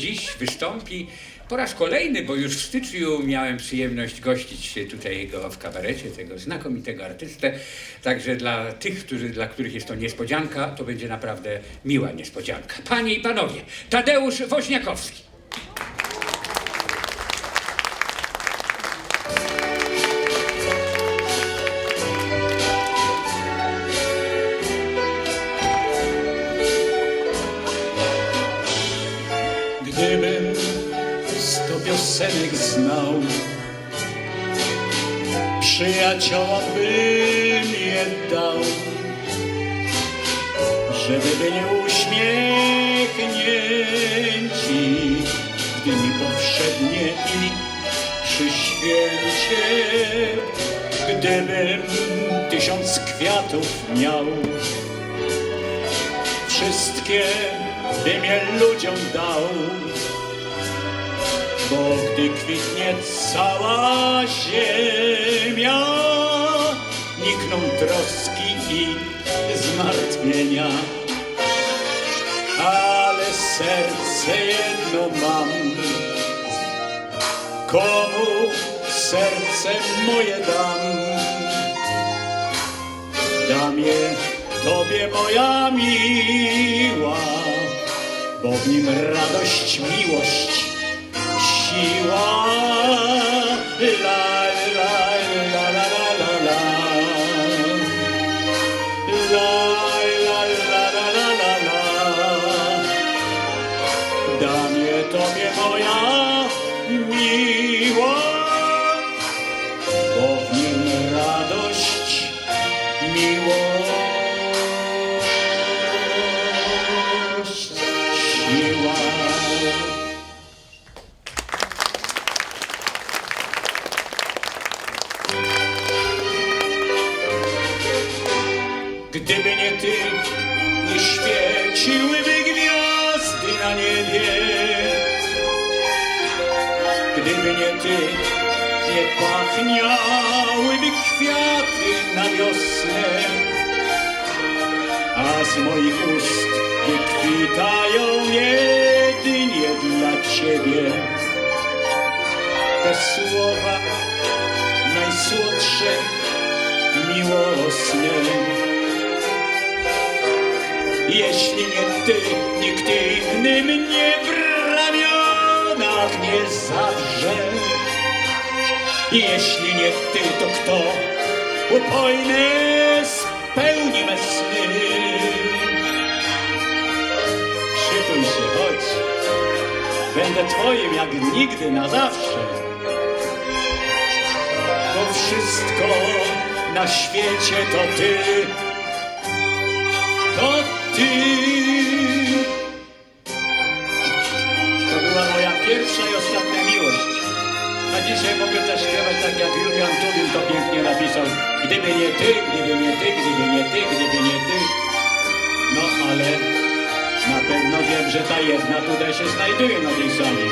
dziś wystąpi po raz kolejny, bo już w styczniu miałem przyjemność gościć tutaj go w kabarecie, tego znakomitego artystę. Także dla tych, którzy, dla których jest to niespodzianka, to będzie naprawdę miła niespodzianka. Panie i panowie, Tadeusz Woźniakowski. Piosenek znał, przyjacioła bym je dał, żeby byli uśmiechnięci, gdy mi powszednie i przy święcie, gdybym tysiąc kwiatów miał, wszystkie bym je ludziom dał. Bo gdy kwitnie cała ziemia, nikną troski i zmartwienia. Ale serce jedno mam, komu serce moje dam. Dam je Tobie, moja miła, bo w nim radość, miłość, siła. La, pachniałyby kwiaty na wiosnę. A z moich ust wykwitają jedynie dla ciebie. Te słowa najsłodsze, miłosne. Jeśli nie ty, nikt inny mnie w ramionach nie zawrze. Jeśli nie ty, to kto upojny spełni me sny? Przytul się, chodź, będę twoim jak nigdy na zawsze. Bo wszystko na świecie to ty, to ty. Że ta jedna tutaj się znajduje na tej sali.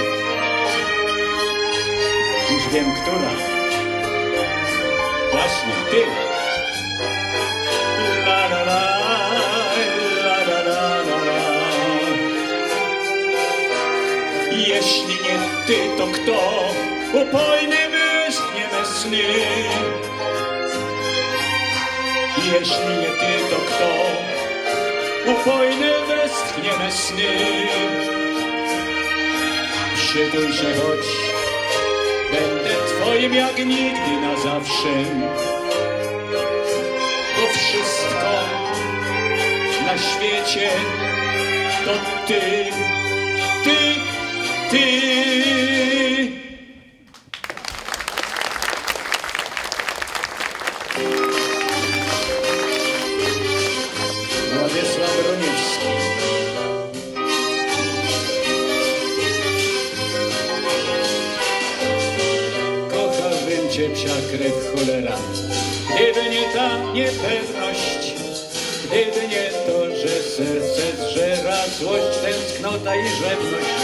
Już wiem, która. Właśnie ty. La la la. Jeśli nie ty, to kto upojny wyschnie me sny? Jeśli nie ty, to kto upojny westchnie me sny? Przytul się, choć będę twoim jak nigdy na zawsze. Bo wszystko na świecie to ty, ty, ty. Władysław Roniewski. Krew cholera, gdyby nie ta niepewność, gdyby nie to, że serce zżera złość, tęsknota i rzewność.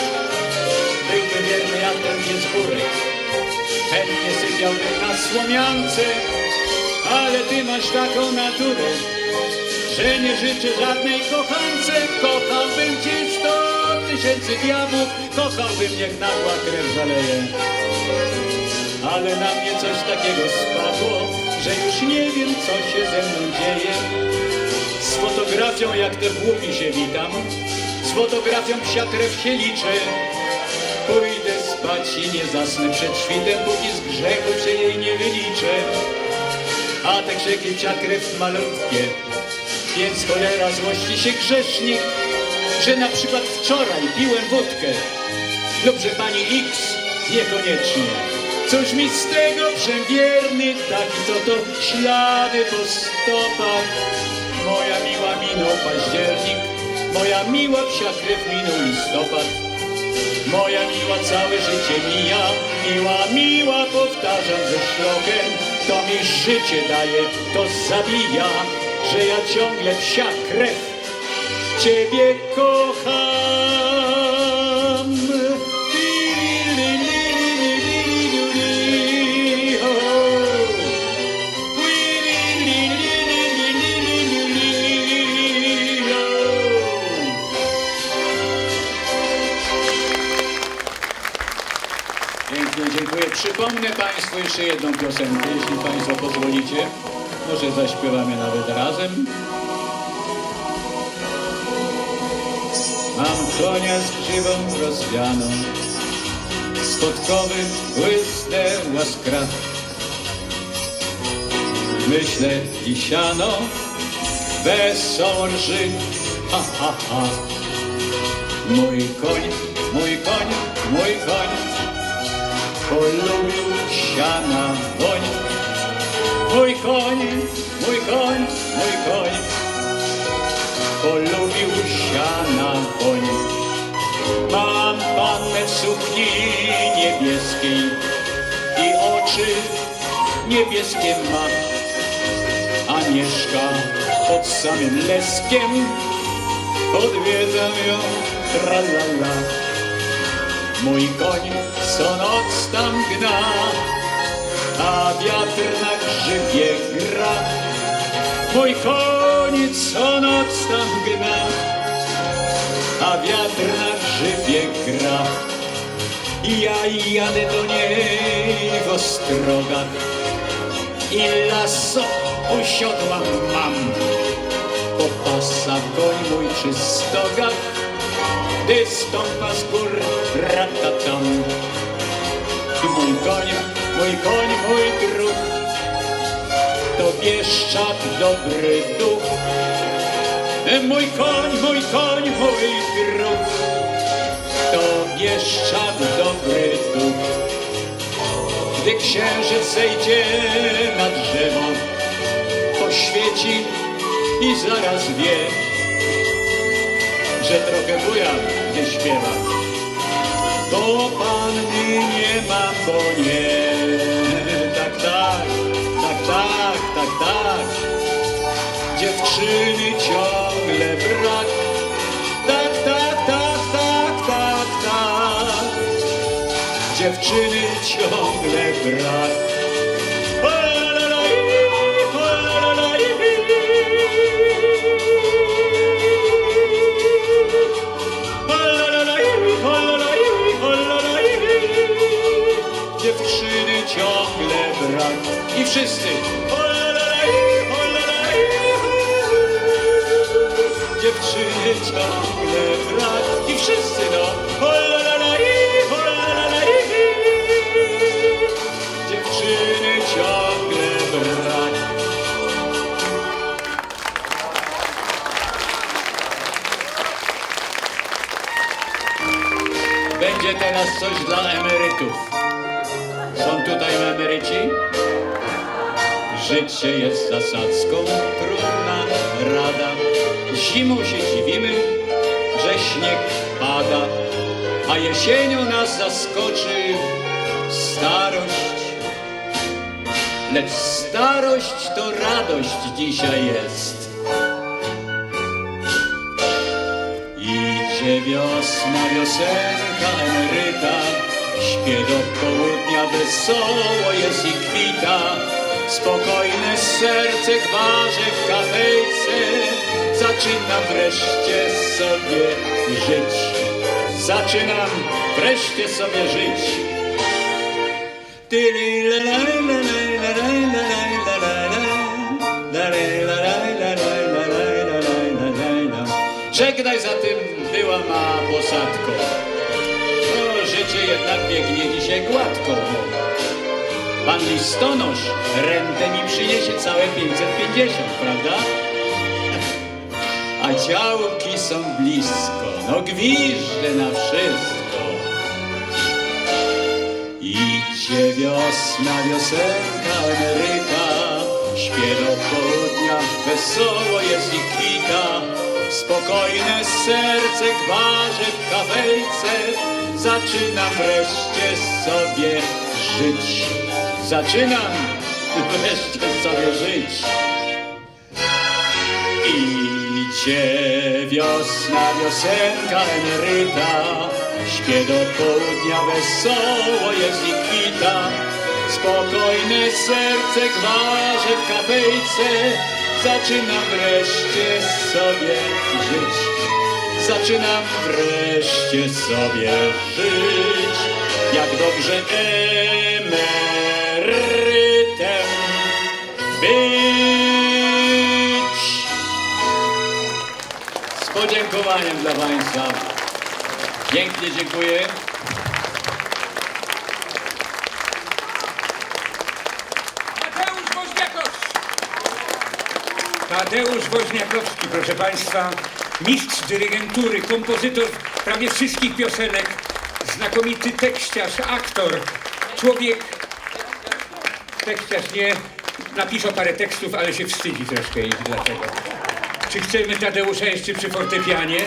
Byłby wierny jak ten piesburek, chętnie sypiałby na słomiance, ale ty masz taką naturę, że nie życzę żadnej kochance, kochałbym cię sto tysięcy diabłów kochałbym, niech nagła krew zaleje. Ale na mnie coś takiego spadło, że już nie wiem, co się ze mną dzieje. Z fotografią jak te głupi się witam, z fotografią psia krew się liczę. Pójdę spać i nie zasnę przed świtem, póki z grzechów się jej nie wyliczę. A te grzechy psia krew malutkie, więc cholera złości się grzesznik, że na przykład wczoraj piłem wódkę, że pani X niekoniecznie. Cóż mi z tego, przewierny taki, co to ślady po stopach. Moja miła minął październik, moja miła psia krew minął listopad. Moja miła całe życie mija, miła, miła powtarzam ze szlokiem. To mi życie daje, to zabija, że ja ciągle psia krew Ciebie kocham. Dziękuję. Przypomnę Państwu jeszcze jedną piosenkę, jeśli Państwo pozwolicie. Może zaśpiewamy nawet razem. Mam konia z grzywą rozwianą, z podkowy błysnęła skra. Myślę i siano, wesoło rży, ha, ha, ha. Mój koń, mój koń, mój koń, polubił siana woń. Mój koń, mój koń, mój koń, polubił siana woń. Mam pannę w sukni niebieskiej i oczy niebieskie ma, a mieszka pod samym leskiem. Odwiedzam ją, tralala. Mój koń co noc tam gna, a wiatr na grzywie gra. Mój koń co noc tam gna, a wiatr na grzywie gra. I ja jadę do niej w ostrogach i lasso usiodłam mam. Popasa koń mój przy stogach, gdy stąpa z gór ratatam. Mój koń, mój koń, mój druh, to bieszczak dobry duch. Mój koń, mój koń, mój druh, to bieszczak dobry duch. Gdy księżyc zejdzie na drzewo, poświeci i zaraz wie, że trochę bujam, gdy śpiewam. Bo panny nie mam, bo nie. Tak, tak, tak, tak, tak, tak. Dziewczyny ciągle brak. Tak, tak, tak, tak, tak, tak. Dziewczyny ciągle brak. I wszyscy Życie jest zasadzką, trudna rada. Zimą się dziwimy, że śnieg pada, a jesienią nas zaskoczy starość. Lecz starość to radość dzisiaj jest. Idzie wiosna, wiosenka emeryta, śpie do południa, wesoło jest i kwita. Spokojne serce gwarze w kafejce, zaczyna wreszcie sobie żyć. zaczynam wreszcie sobie żyć. Żegnaj zatem była ma posadko. No, życie jednak biegnie dzisiaj gładko. Pan listonosz rentę mi przyniesie całe 550, prawda? A działki są blisko, no gwiżdżę na wszystko. Idzie wiosna, wiosenka, emeryta, śpie do południa, wesoło jest i kwita. Spokojne serce gwarze w kafejce, zaczynam wreszcie sobie żyć. Zaczynam wreszcie sobie żyć. Idzie wiosna, wiosenka, emeryta, śpie do południa, wesoło jest i kwita. Spokojne serce gwarze w kafejce, zaczynam wreszcie sobie żyć. Zaczynam wreszcie sobie żyć, jak dobrze emerytem być. Z podziękowaniem dla Państwa. Pięknie dziękuję. Tadeusz Woźniakowski. Tadeusz Woźniakowski, proszę Państwa, mistrz dyrygentury, kompozytor prawie wszystkich piosenek, znakomity tekściarz, aktor, człowiek, tekściarz nie, napisze parę tekstów, ale się wstydzi troszkę i dlatego. Czy chcemy Tadeusza jeszcze przy fortepianie?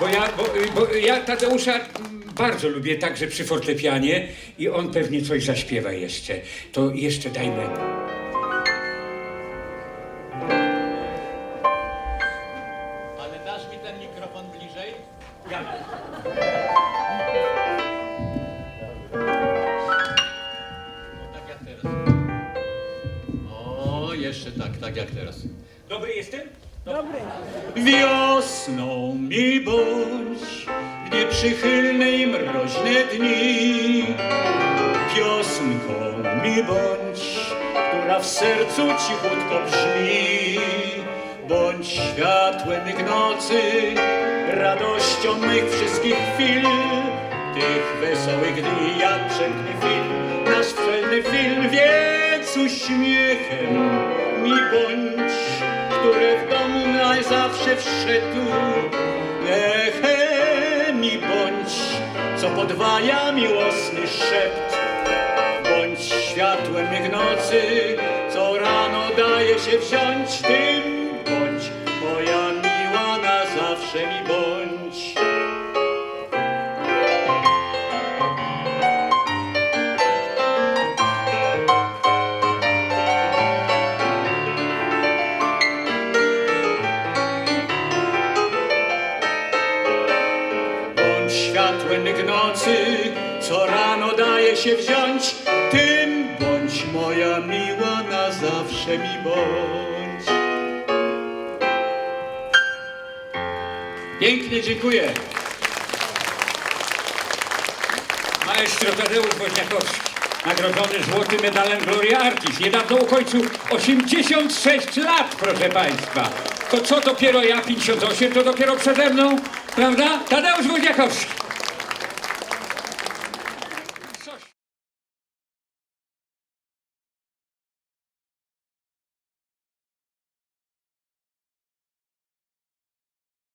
Bo ja, bo, bo ja Tadeusza bardzo lubię także przy fortepianie i on pewnie coś zaśpiewa jeszcze. To jeszcze dajmy. Wiosną mi bądź, gdy przychylne i mroźne dni. Piosnką mi bądź, która w sercu cichutko brzmi. Bądź światłem mych nocy, radością mych wszystkich chwil. Tych wesołych dni jak przemknie film, nasz wczelny film, więc uśmiechem mi bądź, w na zawsze wszedł. Echem mi bądź, co podwaja miłosny szept. Bądź światłem mych nocy, co rano daje się wziąć tym. Się wziąć, tym bądź moja miła, na zawsze mi bądź. Pięknie dziękuję. Maestro Tadeusz Woźniakowski, nagrodzony złotym medalem Gloria Artis. Niedawno ukończył 86 lat, proszę Państwa. To co dopiero ja, 58, to dopiero przede mną, prawda? Tadeusz Woźniakowski.